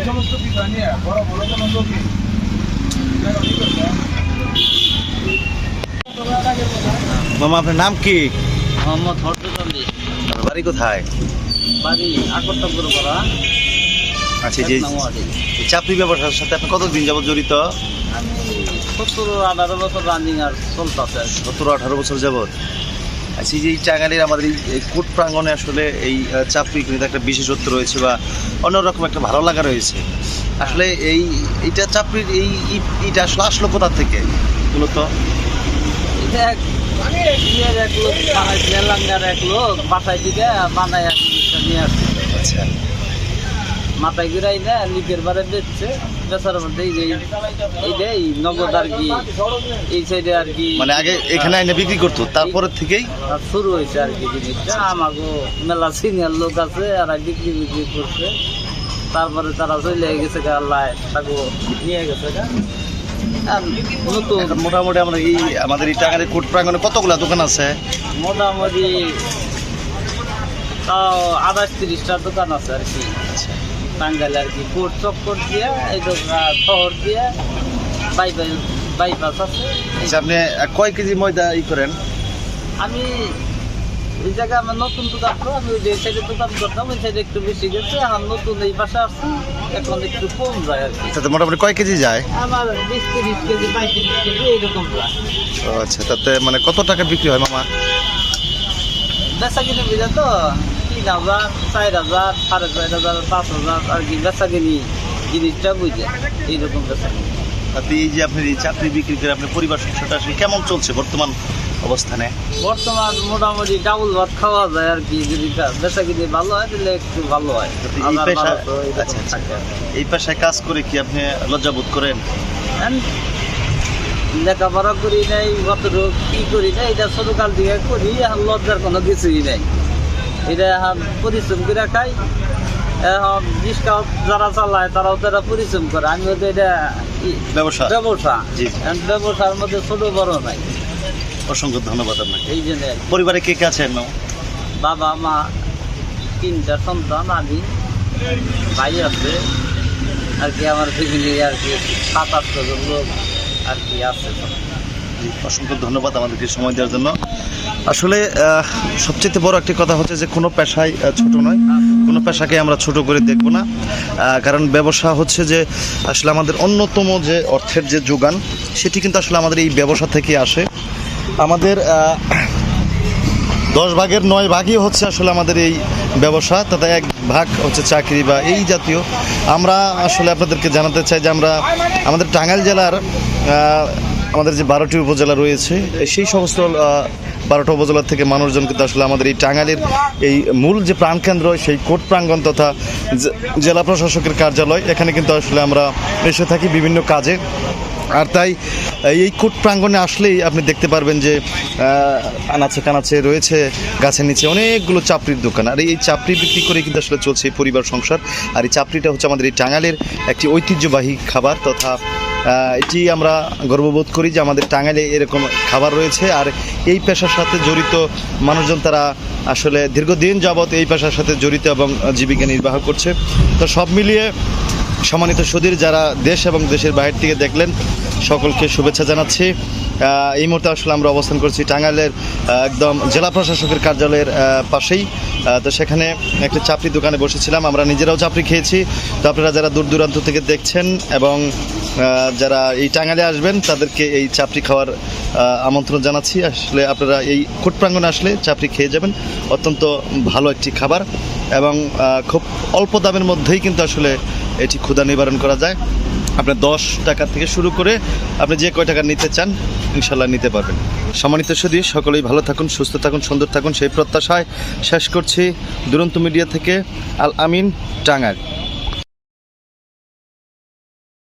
সমস্ত বড় বড় মামা আপনার নাম কি? মোহাম্মদ আপনার বাড়ি কোথায়? বাড়ি আকর্তপুর করা আচ্ছা যে চাকরি ব্যবসার সাথে আপনি কতদিন যাবত জড়িত? আমি সত্তর আঠারো বছর রানিং আর চলতেছে কি। আঠারো বছর যাবত আচ্ছা এই যে আমাদের এই কোট প্রাঙ্গণে আসলে এই চাপড়ি কিন্তু একটা বিশেষত্ব রয়েছে বা অন্যরকম একটা ভালো লাগা রয়েছে। আসলে এই এইটা চাপড়ির এই ইটা আসলে আসলো কোথা থেকে মূলত? এটা এক লোক এলাঙ্গার এক লোক বাসায় দিকে বানায় নিয়ে আসছে। আচ্ছা। মাথায় গিরাই না লিকের বারে বেচছে। বেচার মধ্যে এই যে এইটাই নগদ আর কি এই সাইডে আর কি। মানে আগে এখানে এনে বিক্রি করতো তারপরের থেকেই? শুরু হয়েছে আর কি জিনিসটা। আমাকে মেলা সিনিয়র লোক আছে আর বিক্রি বিক্রি করছে। তারপরে তারা চলে গেছে গা আল্লাহ তাকে নিয়ে গেছে নতুন মোটামুটি আমরা এই আমাদের এই টাঙ্গাইলের কোট প্রাঙ্গণে কতগুলা দোকান আছে? মোটামুটি তাও আঠাশ তিরিশটা দোকান আছে আর কি। আচ্ছা। টাঙ্গাইলে আর কি। কোট চক্কর দিয়ে এই শহর দিয়ে বাইপাস বাইপাস আছে। আচ্ছা আপনি কয় কেজি ময়দা ই করেন? আমি এই জায়গায় আমার নতুন দোকান তো আমি ওই যে সাইডে দোকান করতাম ওই সাইডে একটু বেশি গেছে এখন নতুন এই পাশে আসছি এখন একটু কম যায় আর কি। তাতে মোটামুটি কয় কেজি যায়? আমার বিশ তিরিশ কেজি পঁয়ত্রিশ কেজি এইরকম যায়। আচ্ছা তাতে মানে কত টাকা বিক্রি হয় মামা? বেচা কিনে বুঝা তো? তিন হাজার চার হাজার সাড়ে চার হাজার পাঁচ হাজার আর কি বেচা কিনি জিনিসটা বুঝে। এইরকম বেচা কিনি তাতে এই যে আপনি এই চাকরি বিক্রি করে আপনার পরিবার সংসারটা আসলে কেমন চলছে বর্তমান অবস্থানে? বর্তমান মোটামুটি ডাবল ভাত খাওয়া যায় আর কি যদি বেচা কিনে ভালো হয় তাহলে একটু ভালো হয়। এই পেশা- আচ্ছা, আচ্ছা। এই পেশায় কাজ করে কি আপনি লজ্জা বোধ করেন? And লেখাপড়া করি নাই কতটুকু কি করি নাই এটা ছোটকাল থেকে করি আর লজ্জার কোনো কিছুই নাই। এটা এখন পরিশ্রম করে খাই। এখন রিক্সা যারা চালায় তারাও তারা পরিশ্রম করে। আমিও তো এটা ব্যবসা। ব্যবসা। ব্যবসার মধ্যে ছোট বড় নাই। অসংখ্য ধন্যবাদ আপনাকে। এই জন্য। পরিবারে কে কে আছেন? বাবা মা তিনটা সন্তান আমি ভাই আছে। আর কি আমার ফ্যামিলি আর কি সাত আটশো জন লোক আর কি আছে। অসংখ্য ধন্যবাদ আমাদেরকে সময় দেওয়ার জন্য। আসলে সবচেয়ে বড় একটি কথা হচ্ছে যে কোনো আহ, ছোট নয়। কোনো পেশাকে আমরা ছোট করে দেখব না। কারণ ব্যবসা হচ্ছে যে আসলে আমাদের অন্যতম যে অর্থের যে যোগান সেটি কিন্তু আসলে আমাদের এই ব্যবসা থেকে আসে। আমাদের দশ ভাগের নয় ভাগই হচ্ছে আসলে আমাদের এই ব্যবসা। তাতে এক ভাগ হচ্ছে চাকরি বা এই জাতীয়। আমরা আসলে আপনাদেরকে জানাতে চাই যে আমরা আমাদের টাঙ্গাইল জেলার আমাদের যে বারোটি উপজেলা রয়েছে, সেই সমস্ত বারোটা উপজেলার থেকে মানুষজন কিন্তু আসলে আমাদের এই টাঙ্গাইলের এই মূল যে প্রাণকেন্দ্র, সেই কোর্ট প্রাঙ্গণ তথা জেলা প্রশাসকের কার্যালয়, এখানে কিন্তু আসলে আমরা এসে থাকি বিভিন্ন কাজে। আর তাই, এই কোট প্রাঙ্গণে আসলেই আপনি দেখতে পারবেন যে আনাচে কানাচে রয়েছে গাছের নিচে অনেকগুলো চাপড়ির দোকান। আর এই চাপড়ি বিক্রি করে কিন্তু আসলে চলছে এই পরিবার সংসার। আর এই চাপড়িটা হচ্ছে আমাদের এই টাঙ্গাইলের একটি ঐতিহ্যবাহী খাবার তথা এটি আমরা গর্ববোধ করি যে আমাদের টাঙ্গাইলে এরকম খাবার রয়েছে। আর এই পেশার সাথে জড়িত মানুষজন তারা আসলে দীর্ঘদিন যাবৎ এই পেশার সাথে জড়িত এবং জীবিকা নির্বাহ করছে। তো সব মিলিয়ে সম্মানিত সুধীর, যারা দেশ এবং দেশের বাইরে থেকে দেখলেন, সকলকে শুভেচ্ছা জানাচ্ছি। এই মুহূর্তে আসলে আমরা অবস্থান করছি টাঙ্গাইলের একদম জেলা প্রশাসকের কার্যালয়ের পাশেই। তো সেখানে একটা চাপড়ি দোকানে বসেছিলাম। আমরা নিজেরাও চাপড়ি খেয়েছি। তো আপনারা যারা দূর দূরান্ত থেকে দেখছেন এবং যারা এই টাঙ্গালে আসবেন, তাদেরকে এই চাপড়ি খাওয়ার আমন্ত্রণ জানাচ্ছি। আসলে আপনারা এই কোট প্রাঙ্গণে আসলে চাপড়ি খেয়ে যাবেন। অত্যন্ত ভালো একটি খাবার এবং খুব অল্প দামের মধ্যেই কিন্তু আসলে এটি ক্ষুধা নিবারণ করা যায়। আপনার দশ টাকা থেকে শুরু করে আপনি যে কয় টাকা নিতে চান ইনশাল্লাহ নিতে পারবেন। সম্মানিত সুদী সকলেই ভালো থাকুন, সুস্থ থাকুন, সুন্দর থাকুন। সেই প্রত্যাশায় শেষ করছি দুরন্ত মিডিয়া থেকে আল আমিন টাঙ্গাইল।